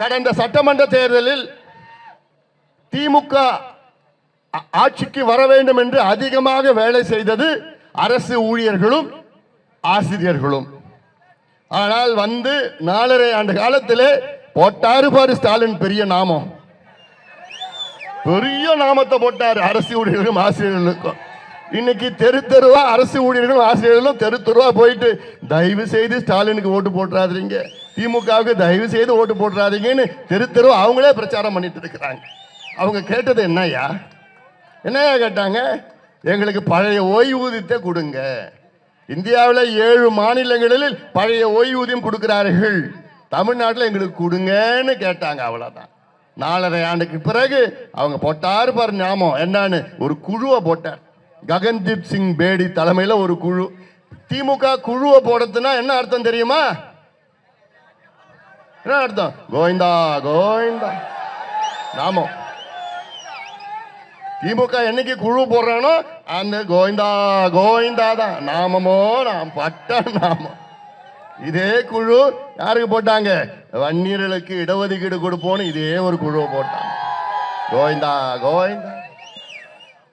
கடந்த சட்டமன்ற தேர்தலில் திமுக ஆட்சிக்கு வர வேண்டும் என்று அதிகமாக வேலை செய்தது அரசு ஊழியர்களும் ஆசிரியர்களும். ஆனால் வந்து நாலரை ஆண்டு காலத்திலே போட்டாரு பாரு ஸ்டாலின் பெரிய நாமம். பெரிய நாமத்தை போட்டார் அரசு ஊழியர்களுக்கும் ஆசிரியர்களுக்கும். இன்னைக்கு தெரு தெருவா அரசு ஊழியர்களும் ஆசிரியர்களும் தெரு தெருவா போயிட்டு தயவு செய்து ஸ்டாலினுக்கு ஓட்டு போட்டுறாதீங்க. திமுகவுக்கு தயவு செய்து ஓட்டு போட்டுறாதீங்கன்னு தெரு தெருவா அவங்களே பிரச்சாரம் பண்ணிட்டு இருக்கிறாங்க. அவங்க கேட்டது என்னய்யா? என்னய்யா கேட்டாங்க? எங்களுக்கு பழைய ஓய்வூதியத்தை கொடுங்க. இந்தியாவில் ஏழு மாநிலங்களில் பழைய ஓய்வூதியம் கொடுக்கிறார்கள். தமிழ்நாட்டில் எங்களுக்கு கொடுங்கன்னு கேட்டாங்க அவ்வளோதான் நாலரை ஆண்டுக்கு பிறகு அவங்க போட்டார் பாரு ஞாபகம். என்னன்னு? ஒரு குழுவை போட்டார். ககன்தீப் சிங் பேடி தலைமையில் ஒரு குழு. திமுக குழுவை போடுறதுன்னா என்ன அர்த்தம் தெரியுமா? என்ன அர்த்தம்? கோவிந்தா கோவிந்தா. நாமம் திமுக என்னைக்கு குழு போடுறானோ அந்த கோவிந்தா கோவிந்தா தான். நாமமோ நாம் பட்ட நாமம். இதே குழு யாருக்கு போட்டாங்க? வன்னியர்களுக்கு இடஒதுக்கீடு கொடுப்போன்னு இதே ஒரு குழுவை போட்டாங்க. கோவிந்தா கோவிந்தா.